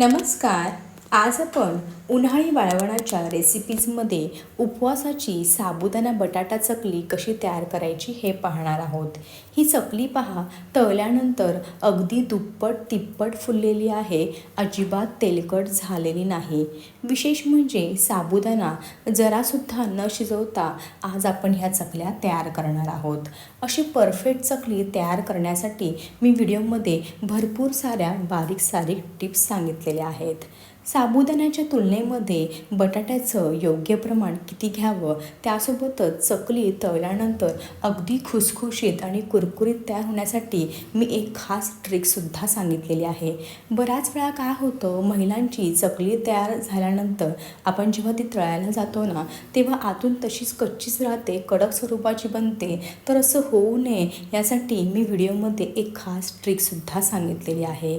नमस्कार आज आपण उन्हाळी वाळवणाच्या रेसिपीजमध्ये उपवासाची साबुदाणा बटाटा चकली कशी तयार करायची हे पाहणार आहोत. ही चकली पहा तळल्यानंतर अगदी दुप्पट तिप्पट फुललेली आहे अजिबात तेलकट झालेली नाही. विशेष म्हणजे साबुदाणा जरासुद्धा न शिजवता आज आपण ह्या चकल्या तयार करणार आहोत. अशी परफेक्ट चकली तयार करण्यासाठी मी व्हिडिओमध्ये भरपूर साऱ्या बारीक सारीक टिप्स सांगितलेल्या आहेत. साबुदाण्याच्या तुलनेमध्ये बटाट्याचं योग्य प्रमाण किती घ्यावं? त्यासोबतच चकली तळल्यानंतर अगदी खुसखुशीत आणि कुरकुरीत तयार होण्यासाठी मी एक खास ट्रिकसुद्धा सांगितलेली आहे. बऱ्याच वेळा काय होतं महिलांची चकली तयार झाल्यानंतर आपण जेव्हा ती तळायला जातो ना तेव्हा आतून तशीच कच्चीच राहते कडक स्वरूपाची बनते. तर असं होऊ नये यासाठी मी व्हिडिओमध्ये एक खास ट्रिकसुद्धा सांगितलेली आहे.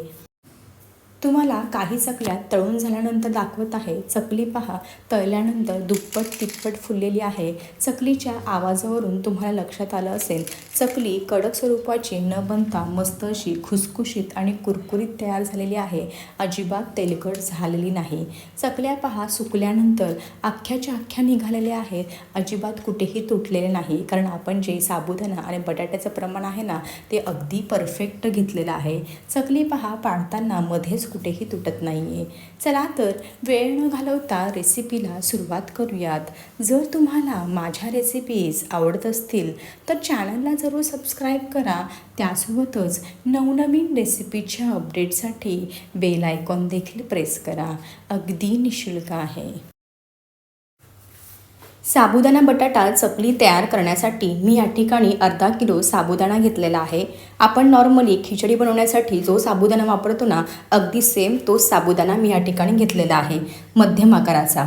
तुम्हाला काही चकल्या तळून झाल्यानंतर दाखवत आहे. चकली पहा. तळल्यानंतर दुप्पट तिप्पट फुललेली आहे. चकलीच्या आवाजावरून तुम्हाला लक्षात आलं असेल. चकली कडक स्वरूपाची न बनता मस्त अशी खुसखुशीत आणि कुरकुरीत तयार झालेली आहे. अजिबात तेलकट झालेली नाही. चकल्या पहा सुकल्यानंतर. अख्ख्याच्या अख्ख्या निघालेल्या आहेत. अजिबात कुठेही तुटलेले नाही. कारण आपण जे साबुदाणा आणि बटाट्याचं प्रमाण आहे ना ते अगदी परफेक्ट घेतलेलं आहे. चकली पहा पाडताना मध्येच कुठेही तुटत नाही आहे चला तर वेळ न घालवता रेसिपीला सुरुवात करूयात. जर तुम्हाला माझ्या रेसिपीज आवडत असतील तर चॅनलला जरूर सबस्क्राईब करा. त्यासोबतच नवनवीन रेसिपीच्या अपडेटसाठी बेल आयकॉन देखील प्रेस करा. अगदी निशुल्क आहे. साबुदाणा बटाटा चकली तयार करण्यासाठी मी या ठिकाणी अर्धा किलो साबुदाणा घेतलेला आहे. आपण नॉर्मली खिचडी बनवण्यासाठी जो साबुदाणा वापरतो ना अगदी सेम तोच साबुदाणा मी या ठिकाणी घेतलेला आहे मध्यम आकाराचा.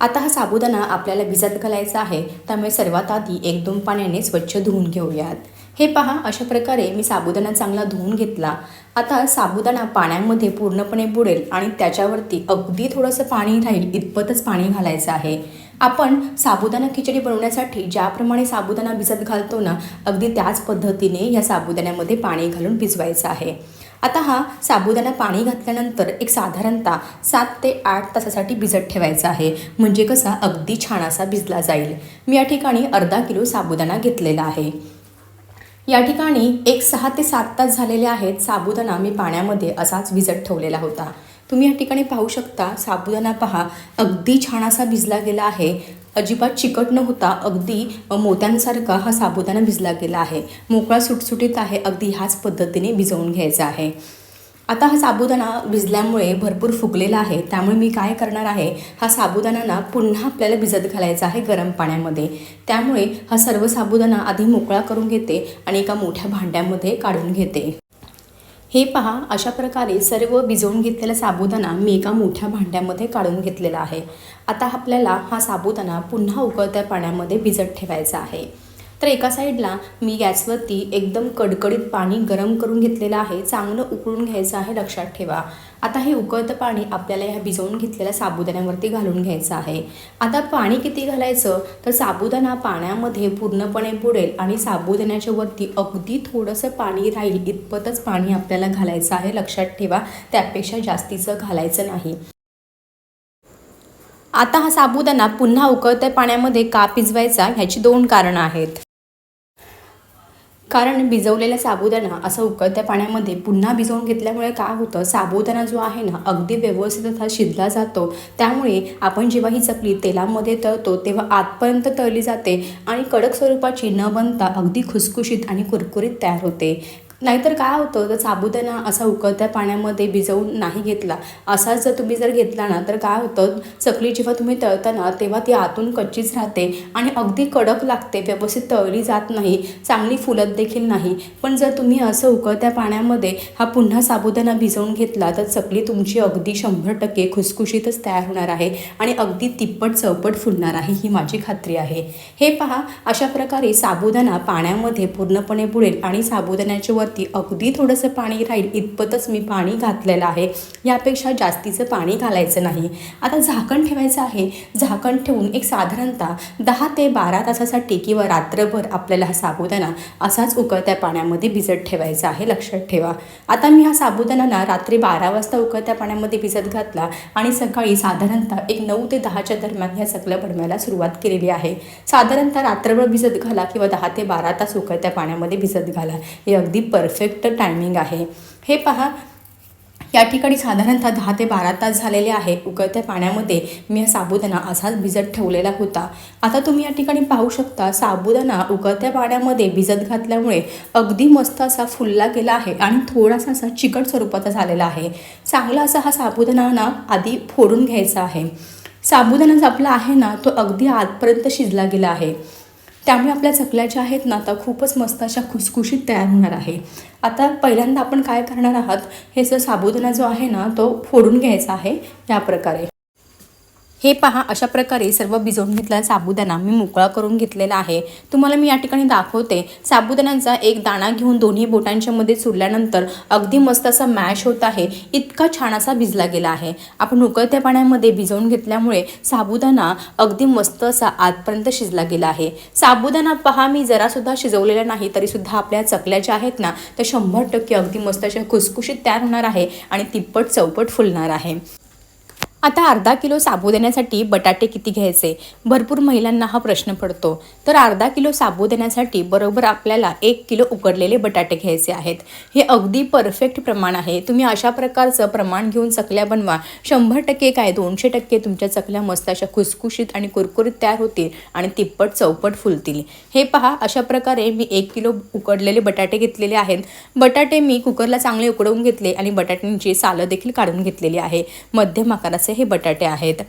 आता हा साबुदाणा आपल्याला भिजत घालायचा आहे त्यामुळे सर्वात आधी एक दोन पाण्याने स्वच्छ धुवून घेऊयात. हे पहा अशा प्रकारे मी साबुदाणा चांगला धुवून घेतला. आता साबुदाणा पाण्यामध्ये पूर्णपणे बुडेल आणि त्याच्यावरती अगदी थोडंसं पाणी राहील इतपतच पाणी घालायचं आहे. आपण साबुदाणा खिचडी बनवण्यासाठी ज्याप्रमाणे साबुदाणा भिजत घालतो ना अगदी त्याच पद्धतीने या साबुदाण्यामध्ये पाणी घालून भिजवायचं आहे. आता हा साबुदाणा पाणी घातल्यानंतर एक साधारणतः सात ते आठ तासासाठी भिजत ठेवायचा आहे. म्हणजे कसा अगदी छान असा भिजला जाईल. मी या ठिकाणी अर्धा किलो साबुदाणा घेतलेला आहे. या ठिकाणी एक सहा ते सात तास झालेले आहेत साबुदाणा मी पाण्यामध्ये असाच भिजत ठेवलेला होता. तुम्ही या ठिकाणी पाहू शकता साबुदाणा पहा. अगदी छान असा भिजला गेला आहे. अजिबात चिकट न होता अगदी मोत्यांसारखा हा साबुदाणा भिजला गेला आहे. मोकळा सुटसुटीत आहे. अगदी ह्याच पद्धतीने भिजवून घ्यायचा आहे. आता हा साबुदाणा भिजल्यामुळे भरपूर फुगलेला आहे. त्यामुळे मी काय करणार आहे? हा साबुदाणा ना पुन्हा आपल्याला भिजत घालायचा आहे गरम पाण्यामध्ये. त्यामुळे हा सर्व साबुदाणा आधी मोकळा करून घेते आणि एका मोठ्या भांड्यामध्ये काढून घेते. हे पहा अशा प्रकारे सर्व भिजवून घेतलेला साबुदाणा मी एका मोठ्या भांड्यामध्ये काढून घेतलेला आहे. आता आपल्याला हा साबुदाणा पुन्हा उकळत्या पाण्यामध्ये भिजत ठेवायचा आहे. तर एका साईडला मी गॅसवरती एकदम कडकडीत पाणी गरम करून घेतलेलं आहे. चांगलं उकळून घ्यायचं आहे लक्षात ठेवा. आता हे उकळतं पाणी आपल्याला ह्या भिजवून घेतलेल्या साबुदाण्यावरती घालून घ्यायचं आहे. आता पाणी किती घालायचं? तर साबुदाणा पाण्यामध्ये पूर्णपणे बुडेल आणि साबुदाण्याच्या वरती अगदी थोडंसं पाणी राहील इतपतच पाणी आपल्याला घालायचं आहे. लक्षात ठेवा त्यापेक्षा जास्तीचं घालायचं नाही. आता हा साबुदाणा पुन्हा उकळत्या पाण्यामध्ये का भिजवायचा ह्याची दोन कारणं आहेत. कारण भिजवलेला साबुदाणा असं उकळत्या पाण्यामध्ये पुन्हा भिजवून घेतल्यामुळे काय होतं? साबुदाणा जो आहे ना अगदी व्यवस्थित असा शिजला जातो. त्यामुळे आपण जेव्हा ही चकली तेलामध्ये तळतो तेव्हा आतपर्यंत तळली जाते आणि कडक स्वरूपाची न बनता अगदी खुसखुशीत आणि कुरकुरीत तयार होते. नाहीतर काय होतं तर साबुदाणा असा उकळत्या पाण्यामध्ये भिजवून नाही घेतला असाच जर तुम्ही जर घेतला ना तर काय होतं चकली जेव्हा तुम्ही तळताना तेव्हा ती आतून कच्चीच राहते आणि अगदी कडक लागते व्यवस्थित तळली जात नाही चांगली फुलत देखील नाही. पण जर तुम्ही असं उकळत्या पाण्यामध्ये हा पुन्हा साबुदाणा भिजवून घेतला तर चकली तुमची अगदी शंभर टक्के खुसखुशीतच तयार होणार आहे आणि अगदी तिप्पट चौपट फुलणार आहे ही माझी खात्री आहे. हे पहा अशा प्रकारे साबुदाणा पाण्यामध्ये पूर्णपणे बुडेल आणि साबुदाण्याचे वर चकलीवरती अगदी थोडंसं पाणी राहील इतपतच मी पाणी घातलेलं आहे. यापेक्षा जास्तीचं पाणी घालायचं नाही. आता झाकण ठेवायचं आहे. झाकण ठेवून एक साधारणतः दहा ते बारा तासासाठी किंवा रात्रभर आपल्याला हा साबुदाणा असाच उकळत्या पाण्यामध्ये भिजत ठेवायचा आहे. लक्षात ठेवा. आता मी हा साबुदाणा रात्री बारा वाजता उकळत्या पाण्यामध्ये भिजत घातला आणि सकाळी साधारणतः एक नऊ ते दहाच्या दरम्यान ह्या चकल्या बनवायला सुरुवात केलेली आहे. साधारणतः रात्रभर भिजत घाला किंवा दहा ते बारा तास उकळत्या पाण्यामध्ये भिजत घाला. हे अगदी परफेक्ट टायमिंग आहे. हे पहा या ठिकाणी साधारणतः दहा ते बारा तास झालेले आहे. उकळत्या पाण्यामध्ये मी हा साबुदाणा असाच भिजत ठेवलेला होता. आता तुम्ही या ठिकाणी पाहू शकता साबुदाणा उकळत्या पाण्यामध्ये भिजत घातल्यामुळे अगदी मस्त असा फुलला गेला आहे आणि थोडासा असा चिकट स्वरूपाचा झालेला आहे. चांगला असा हा साबुदाणा ना आधी फोडून घ्यायचा आहे. साबुदाणा जो आपला आहे ना तो अगदी आतपर्यंत शिजला गेला आहे. त्यामुळे आपल्या चकल्या ज्या आहेत ना आता खूपच मस्त अशा खुसखुशीत तयार होणार आहे. आता पहिल्यांदा आपण काय करणार आहात हे जो साबुदाणा जो आहे ना तो फोडून घ्यायचा आहे या प्रकारे. हे पहा अशा प्रकारे सर्व भिजवून घेतलेला साबुदाणा मी मोकळा करून घेतलेला आहे. तुम्हाला मी या ठिकाणी दाखवते साबुदाण्याचा एक दाणा घेऊन दोन्ही बोटांच्यामध्ये चुरल्यानंतर अगदी मस्त असा मॅश होत आहे. इतका छान असा भिजला गेला आहे. आपण उकळत्या पाण्यामध्ये भिजवून घेतल्यामुळे साबुदाणा अगदी मस्त असा आतपर्यंत शिजला गेला आहे. साबुदाणा पहा मी जरासुद्धा शिजवलेला नाही तरीसुद्धा आपल्या चकल्या ज्या आहेत ना त्या शंभर टक्के अगदी मस्त अशा खुसखुशीत तयार होणार आहे आणि तिप्पट चौपट फुलणार आहे. आता अर्धा किलो साबुदाण्यासाठी बटाटे किती घ्यायचे? भरपूर महिलांना हा प्रश्न पडतो. तर अर्धा किलो साबुदाण्यासाठी बरोबर आपल्याला एक किलो उकडलेले बटाटे घ्यायचे आहेत. हे अगदी परफेक्ट प्रमाण आहे. तुम्ही अशा प्रकारचं प्रमाण घेऊन चकल्या बनवा. शंभर टक्के काय? दोनशे टक्के तुमच्या चकल्या मस्त अशा खुसखुशीत आणि कुरकुरीत तयार होतील आणि तिप्पट चौपट फुलतील. हे पहा अशा प्रकारे मी एक किलो उकडलेले बटाटे घेतलेले आहेत. बटाटे मी कुकरला चांगले उकडवून घेतले आणि बटाट्यांची सालं देखील काढून घेतलेली आहे. मध्यम आकाराचे हे बटाटे आहेत.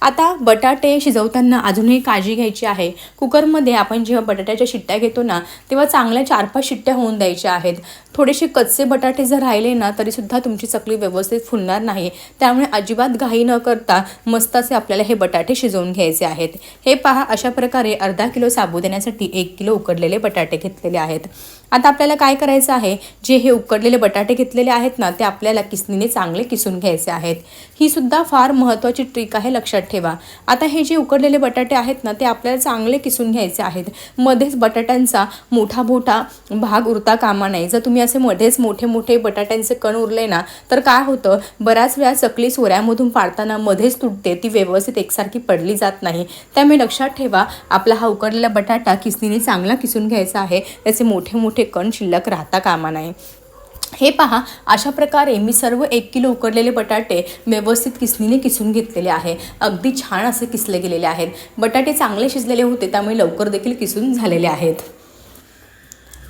आता बटाटे शिजवताना अजूनही काळजी घ्यायची आहे. कुकरमध्ये आपण जेव्हा बटाट्याच्या शिट्ट्या घेतो ना तेव्हा चांगल्या चार पाच शिट्ट्या होऊन द्यायच्या आहेत. थोडेसे कच्चे बटाटे जर राहिले ना तरीसुद्धा तुमची चकली व्यवस्थित फुलणार नाही. त्यामुळे अजिबात घाई न करता मस्त असे आपल्याला हे बटाटे शिजवून घ्यायचे आहेत. हे पहा अशा प्रकारे अर्धा किलो साबुदाण्यासाठी एक किलो उकडलेले बटाटे घेतलेले आहेत. आता आपल्याला काय करायचं आहे? जे हे उकडलेले बटाटे घेतलेले आहेत ना ते आपल्याला किसनीने चांगले किसून घ्यायचे आहेत. ही सुद्धा फार महत्त्वाची ट्रिक आहे लक्षात ठेवा. आता हे जे उकडलेले बटाटे आहेत ना ते आपल्याला चांगले किसून घ्यायचे आहेत. मध्येच बटाट्यांचा मोठा मोठा भाग उरता कामा नाही जर तुम्ही असे मध्येच मोठे मोठे बटाट्यांचे कण उरले ना तर काय होतं? बऱ्याच वेळा चकली सोऱ्यामधून पाडताना मध्येच तुटते. ती व्यवस्थित एकसारखी पडली जात नाही. त्यामुळे लक्षात ठेवा आपला हा उकडलेला बटाटा किसनीने चांगला किसून घ्यायचा आहे. त्याचे मोठे मोठे कण शिल्लक राहता कामा नये. हे पहा अशा प्रकारे मी सर्व एक किलो उकडलेले बटाटे व्यवस्थित किसणीने किसून घेतलेले आहे. अगदी छान असे किसले गेलेले आहेत. बटाटे चांगले शिजलेले होते त्यामुळे लवकर देखील किसून झालेले आहेत.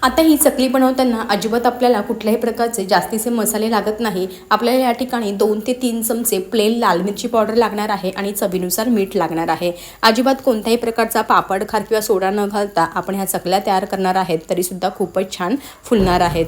आता ही चकली बनवताना अजिबात आपल्याला कुठल्याही प्रकारचे जास्तीचे मसाले लागत नाही. आपल्याला या ठिकाणी दोन ते तीन चमचे प्लेन लाल मिरची पावडर लागणार आहे आणि चवीनुसार मीठ लागणार आहे. अजिबात कोणत्याही प्रकारचा पापड खार किंवा सोडा न घालता आपण ह्या चकल्या तयार करणार आहेत तरीसुद्धा खूपच छान फुलणार आहेत.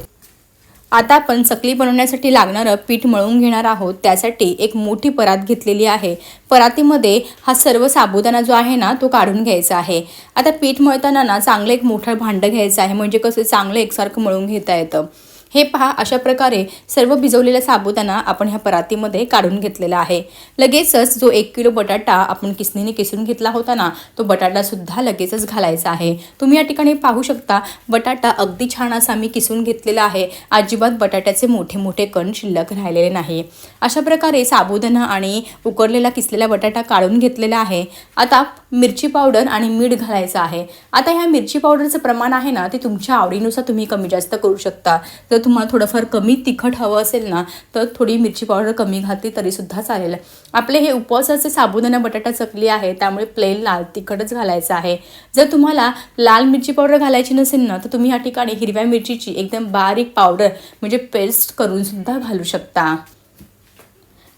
आता आपण चकली बनवण्यासाठी लागणारं पीठ मळून घेणार आहोत. त्यासाठी एक मोठी परात घेतलेली आहे. परातीमध्ये हा सर्व साबुदाणा जो आहे ना तो काढून घ्यायचा आहे. आता पीठ मळताना ना चांगलं एक मोठं भांडं घ्यायचं आहे. म्हणजे कसं चांगलं एकसारखं मळून घेता येतं. हे पहा अशा प्रकारे सर्व भिजवलेला साबुदाणा आपण ह्या परातीमध्ये काढून घेतलेला आहे. लगेचच जो एक किलो बटाटा आपण किसनीने किसून घेतला होता ना तो बटाटासुद्धा लगेचच घालायचा आहे. तुम्ही या ठिकाणी पाहू शकता बटाटा अगदी छान असा मी किसून घेतलेला आहे. अजिबात बटाट्याचे मोठे मोठे कण शिल्लक राहिलेले नाही. अशा प्रकारे साबुदाणा आणि उकडलेला किसलेला बटाटा काढून घेतलेला आहे. आता मिरची पावडर आणि मीठ घालायचं आहे. आता ह्या मिरची पावडरचं प्रमाण आहे ना ते तुमच्या आवडीनुसार तुम्ही कमी जास्त करू शकता. जर जर तुम्हाला थोडंफार कमी तिखट हवं असेल ना तर थोडी मिरची पावडर कमी घातली तरीसुद्धा चालेल. आपले हे उपवासाचे साबुदाणा बटाटा चकली आहे त्यामुळे प्लेन लाल तिखटच घालायचं आहे. जर तुम्हाला लाल मिरची पावडर घालायची नसेल ना तर तुम्ही या ठिकाणी हिरव्या मिरचीची एकदम बारीक पावडर म्हणजे पेस्ट करून सुद्धा घालू शकता.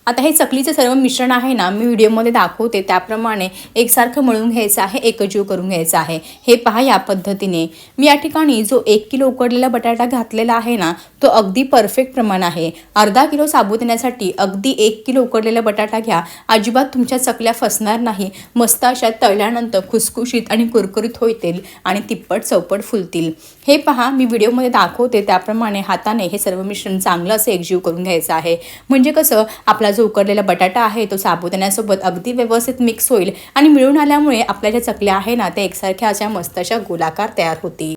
आता हे चकलीचं सर्व मिश्रण आहे ना मी व्हिडिओमध्ये दाखवते. त्याप्रमाणे एकसारखं मळून घ्यायचं आहे एकजीव करून घ्यायचं आहे. हे पहा या पद्धतीने. मी या ठिकाणी जो एक किलो उकडलेला बटाटा घातलेला आहे ना तो अगदी परफेक्ट प्रमाण आहे. अर्धा किलो साबुदाण्यासाठी अगदी एक किलो उकडलेला बटाटा घ्या. अजिबात तुमच्या चकल्या फसणार नाही. मस्त अशा तळल्यानंतर खुसखुशीत आणि कुरकुरीत होतील आणि तिप्पट चौपट फुलतील. हे पहा मी व्हिडिओमध्ये दाखवते. त्याप्रमाणे हाताने हे सर्व मिश्रण चांगलं असं एकजीव करून घ्यायचं आहे. म्हणजे कसं आपला जो उकडलेला बटाटा आहे तो साबुदाण्यासोबत अगदी व्यवस्थित मिक्स होईल. आणि मिळून आल्यामुळे आपल्या ज्या चकल्या आहे ना त्या एकसारख्या अशा मस्त अशा गोलाकार तयार होतील.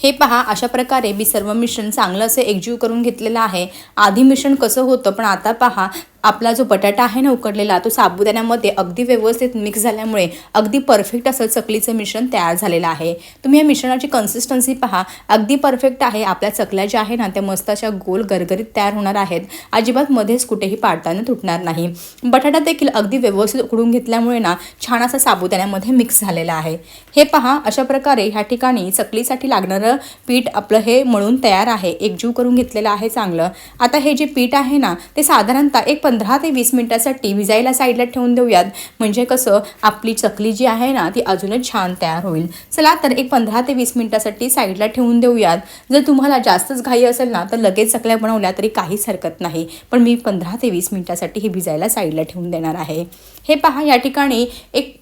हे पहा अशा प्रकारे मी सर्व मिश्रण चांगलं असं एकजीव करून घेतलेलं आहे. आधी मिश्रण कसं होतं पण आता पहा आपला जो बटाटा आहे ना उकडलेला तो साबुदाण्यामध्ये अगदी व्यवस्थित मिक्स झाल्यामुळे अगदी परफेक्ट असं चकलीचं मिश्रण तयार झालेलं आहे. तुम्ही या मिश्रणाची कन्सिस्टन्सी पहा. अगदी परफेक्ट आहे. आपल्या चकल्या ज्या आहे ना त्या मस्त अशा गोल गरगरीत तयार होणार आहेत. अजिबात मध्येच कुठेही पाडताना तुटणार नाही. बटाटा देखील अगदी व्यवस्थित उकडून घेतल्यामुळे ना छान असा साबुदाण्यामध्ये मिक्स झालेला आहे. हे पहा अशा प्रकारे ह्या ठिकाणी चकलीसाठी लागणारं पीठ आपलं हे मळून तयार आहे. एकजीव करून घेतलेलं आहे चांगलं. आता हे जे पीठ आहे ना ते साधारणतः एक पंधरा ते वीस मिनटासाठी विजायला साईडला ठेवून देऊयात. म्हणजे कसं आपली चकली जी आहे ना ती अजूनच छान तयार होईल. चला तर एक पंधरा ते वीस मिनटासाठी साईडला ठेवून देऊयात. जर तुम्हाला जास्तच घाई असेल ना तर लगेच चकल्या बनवल्या तरी काहीच हरकत नाही. पण मी पंधरा ते वीस मिनटासाठी हे भिजायला साईडला ठेवून देणार आहे. हे पहा या ठिकाणी एक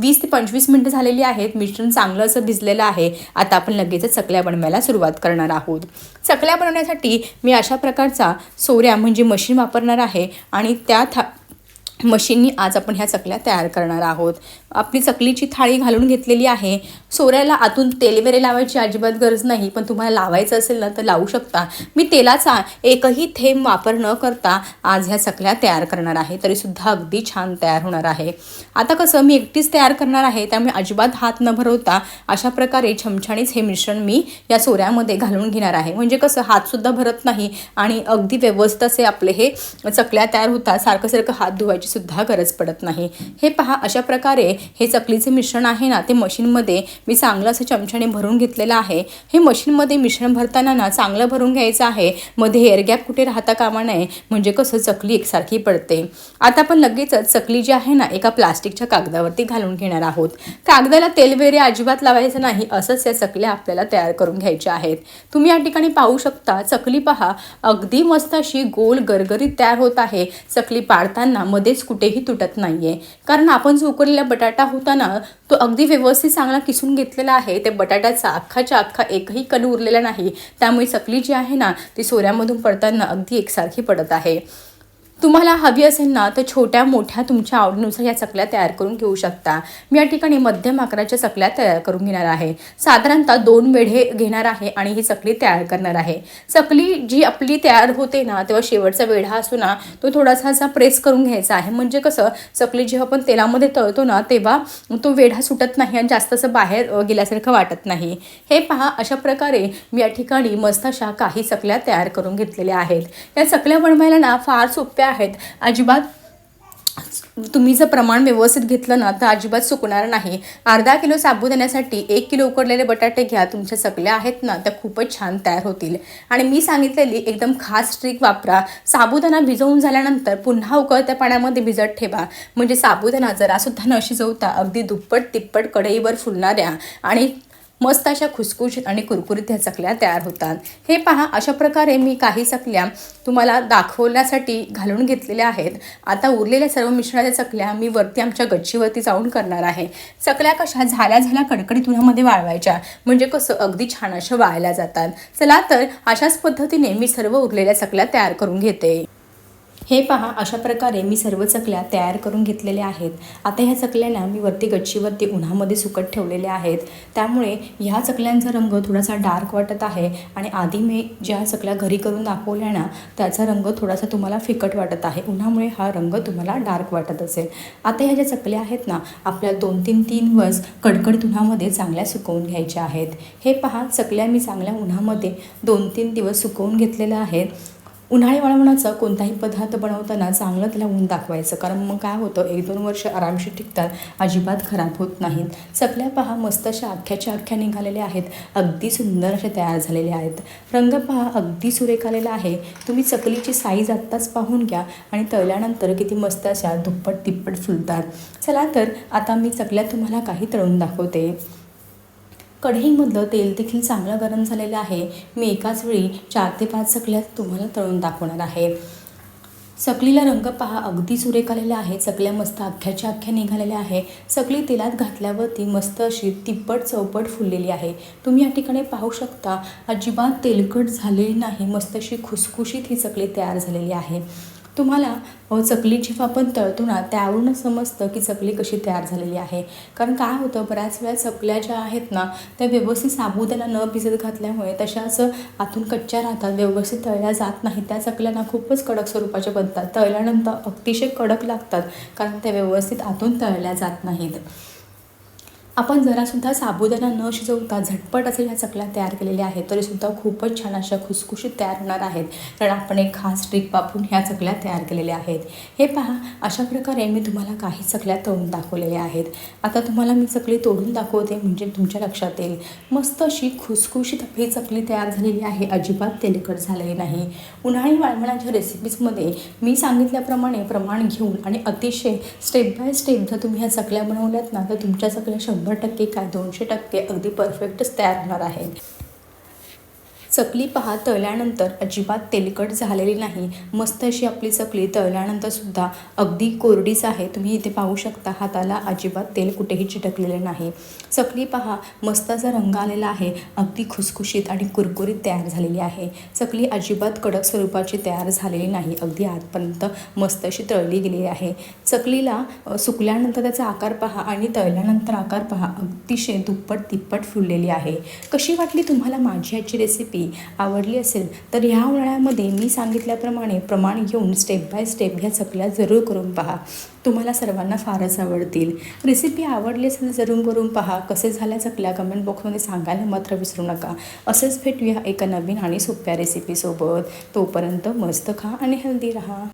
वीस ते पंचवीस मिनटं झालेली आहेत. मिश्रण चांगलं असं भिजलेलं आहे. आता आपण लगेचच चकल्या बनवायला सुरुवात करणार आहोत. चकल्या बनवण्यासाठी मी अशा प्रकारचा सोऱ्या म्हणजे मशीन वापरणार आहे आणि त्या था मशीननी आज आपण ह्या चकल्या तयार करणार आहोत. आपली चकलीची थाळी घालून घेतलेली आहे. सोऱ्याला आतून तेल लावायची अजिबात गरज नाही पण तुम्हाला लावायचं असेल ना तर लावू शकता. मी तेलाचा एकही थेंब वापर न करता आज ह्या चकल्या तयार करणार आहे. तरीसुद्धा अगदी छान तयार होणार आहे. आता कसं मी एकटीच तयार करणार आहे त्यामुळे अजिबात हात न भरवता अशा प्रकारे छमछाणीच हे मिश्रण मी या सोऱ्यामध्ये घालून घेणार आहे. म्हणजे कसं हातसुद्धा भरत नाही आणि अगदी व्यवस्थित असे आपले हे चकल्या तयार होतात. सारखं सारखं हात धुवायची सुद्धा गरज पडत नाही. हे पहा अशा प्रकारे हे चकलीचे मिश्रण आहे ना ते मशीनमध्ये मी चांगलं असं चमच्याने भरून घेतलेलं आहे. हे मशीनमध्ये मिश्रण भरताना ना चांगलं भरून घ्यायचं आहे. मध्ये एअर गॅप कुठे राहता कामा नये म्हणजे कसं चकली एकसारखी पडते. आता आपण लगेचच चकली जी आहे ना एका प्लास्टिकच्या कागदावरती घालून घेणार आहोत. कागदाला तेल वगैरे अजिबात लावायचं नाही असंच या चकल्या आपल्याला तयार करून घ्यायच्या आहेत. तुम्ही या ठिकाणी पाहू शकता चकली पहा अगदी मस्त अशी गोल गरगरीत तयार होत आहे. चकली पाडताना मध्येच कुठेही तुटत नाहीये. कारण आपण जो उकडलेला बटाटा होता ना तो अगदी व्यवस्थित चांगला किसून घेतलेला आहे. त्या बटाट्याचा अख्खाच्या अख्खा एकही कण उरलेला नाही. त्यामुळे चकली जी आहे ना ती सोऱ्यामधून पडताना अगदी एकसारखी पडत आहे. तुम्हाला हवी असेल ना तर छोट्या मोठ्या तुमच्या आवडीनुसार या चकल्या तयार करून घेऊ शकता. मी या ठिकाणी मध्यम आकाराच्या चकल्या तयार करून घेणार आहे. साधारणतः दोन वेढे घेणार आहे आणि ही चकली तयार करणार आहे. चकली जी आपली तयार होते ना तेव्हा शेवटचा वेढा असतो ना तो थोडासा असा प्रेस करून घ्यायचा आहे. म्हणजे कसं चकली जेव्हा आपण तेलामध्ये तळतो ना तेव्हा तो वेढा सुटत नाही आणि जास्त असं बाहेर गेल्यासारखं वाटत नाही. हे पहा अशा प्रकारे मी या ठिकाणी मस्त अशा काही चकल्या तयार करून घेतलेल्या आहेत. या चकल्या बनवायला ना फार सोप्या आहेत. अजिबात तुम्ही जर प्रमाण व्यवस्थित घेतलं ना तर अजिबात चुकणार नाही. अर्धा किलो साबुदाण्यासाठी एक किलो उकडलेले बटाटे घ्या तुमच्या चकल्या आहेत ना त्या खूपच छान तयार होतील. आणि मी सांगितलेली एकदम खास ट्रिक वापरा. साबुदाणा भिजवून झाल्यानंतर पुन्हा उकळत्या पाण्यामध्ये भिजत ठेवा. म्हणजे साबुदाणा जरासुद्धा न शिजवता अगदी दुप्पट तिप्पट कढईवर फुलणाऱ्या आणि मस्त अशा खुसखुशीत आणि कुरकुरीत ह्या चकल्या तयार होतात. हे पहा अशा प्रकारे मी काही चकल्या तुम्हाला दाखवण्यासाठी घालून घेतलेल्या आहेत. आता उरलेल्या सर्व मिश्रणाच्या चकल्या मी वरती आमच्या गच्चीवरती जाऊन करणार आहे. चकल्या कशा झाल्या झाल्या कडकडीत उन्हामध्ये वाळवायच्या म्हणजे कसं अगदी छान अशा वाळल्या जातात. चला तर अशाच पद्धतीने मी सर्व उरलेल्या चकल्या तयार करून घेते. हे पहा अशा प्रकारे मी सर्व चकल्या तयार करून घेतलेल्या आहेत. आता ह्या चकल्याला मी वरती गच्चीवरती उन्हामध्ये सुकत ठेवलेल्या आहेत. त्यामुळे ह्या चकल्यांचा रंग थोडासा डार्क वाटत आहे आणि आधी मी ज्या चकल्या घरी करून दाखवल्या ना त्याचा रंग थोडासा तुम्हाला फिकट वाटत आहे. उन्हामुळे हा रंग तुम्हाला डार्क वाटत असेल. आता ह्या ज्या चकल्या आहेत ना आपल्या दोन तीन तीन दिवस कडकडीत उन्हामध्ये चांगल्या सुकवून घ्यायच्या आहेत. हे पहा चकल्या मी चांगल्या उन्हामध्ये दोन तीन दिवस सुकवून घेतलेल्या आहेत. उन्हाळी वाळवणाचा कोणताही पदार्थ बनवताना चांगलं त्याला ऊन दाखवायचं. कारण मग काय होतं एक दोन वर्ष आरामशीर टिकतात अजिबात खराब होत नाहीत. चकल्या पहा मस्त अशा अख्ख्याच्या अख्ख्या निघालेल्या आहेत. अगदी सुंदर अशा तयार झालेल्या आहेत. रंग पहा अगदी सुरेख आलेला आहे. तुम्ही चकलीची साईज आत्ताच पाहून घ्या आणि तळल्यानंतर किती मस्त अशा दुप्पट तिप्पट फुलतात. चला तर आता मी चकल्या तुम्हाला काही तळून दाखवते. कढईमधलं तेल देखील चांगलं गरम झालेलं आहे. मी एकाच वेळी चार ते पाच चकल्या तुम्हाला तळून दाखवणार आहे. चकलीला रंग पहा अगदी सुरेख आलेला आहे. चकल्या मस्त अख्ख्याच्या अख्ख्या निघालेल्या आहे. चकली तेलात घातल्यावरती मस्त अशी तिप्पट चौपट फुललेली आहे. तुम्ही या ठिकाणी पाहू शकता अजिबात तेलकट झालेली नाही. मस्त अशी खुसखुशीत ही चकली तयार झालेली आहे. तुम्हाला चकली जेव्हा आपण तळतो ना त्यावरूनच समजतं की चकली कशी तयार झालेली आहे. कारण काय होतं बऱ्याच वेळा चकल्या ज्या आहेत ना त्या व्यवस्थित साबुदाना न भिजत घातल्यामुळे तशाच आतून कच्च्या राहतात व्यवस्थित तळल्या जात नाही त्या चकल्या ना खूपच कडक स्वरूपाच्या बनतात. तळल्यानंतर अतिशय कडक लागतात कारण त्या व्यवस्थित आतून तळल्या जात नाहीत. आपण जरासुद्धा साबुदाणा न शिजवता झटपट असे ह्या चकल्या तयार केलेल्या आहेत तरीसुद्धा खूपच छान अशा खुसखुशीत तयार होणार आहेत. कारण आपण एक खास ट्रिक वापरून ह्या चकल्या तयार केलेल्या आहेत. हे पहा अशा प्रकारे मी तुम्हाला काही चकल्या तळून दाखवलेल्या आहेत. आता तुम्हाला मी चकली तोडून दाखवते म्हणजे तुमच्या लक्षात येईल. मस्त अशी खुसखुशीत आपली चकली तयार झालेली आहे. अजिबात तेलकट झालेली नाही. उन्हाळी वाळवणाच्या रेसिपीजमध्ये मी सांगितल्याप्रमाणे प्रमाण घेऊन आणि अतिशय स्टेप बाय स्टेप जर तुम्ही ह्या चकल्या बनवल्यात ना तर तुमच्या चकल्या शंभर टक्के काय दोनशे टक्के अगदी परफेक्टच तयार होणार आहे. चकली पहा तळल्यानंतर अजिबात तेलकट झालेली नाही. मस्त अशी आपली चकली तळल्यानंतर सुद्धा अगदी कोरडीच आहे. तुम्ही इथे पाहू शकता हाताला अजिबात तेल कुठेही चिटकलेले नाही. चकली पहा मस्त असा रंग आलेला आहे. अगदी खुसखुशीत आणि कुरकुरीत तयार झालेली आहे. चकली अजिबात कडक स्वरूपाची तयार झालेली नाही. अगदी आतपर्यंत मस्त अशी तळली गेलेली आहे. चकलीला सुकल्यानंतर त्याचा आकार पहा आणि तळल्यानंतर आकार पहा. अतिशय दुप्पट तिप्पट फुललेली आहे. कशी वाटली तुम्हाला माझी आजची रेसिपी आवडली असेल तर ह्या उन्हाळ्यामध्ये मी सांगितल्याप्रमाणे प्रमाण घेऊन स्टेप बाय स्टेप ह्या चकल्या जरूर करून पहा. तुम्हाला सर्वांना फारच आवडतील. रेसिपी आवडली असेल तर जरूर करून पहा. कसे झाल्या चकल्या कमेंट बॉक्समध्ये सांगायला मात्र विसरू नका. असेच भेटूया एका नवीन आणि सोप्या रेसिपीसोबत तोपर्यंत मस्त खा आणि हेल्दी राहा.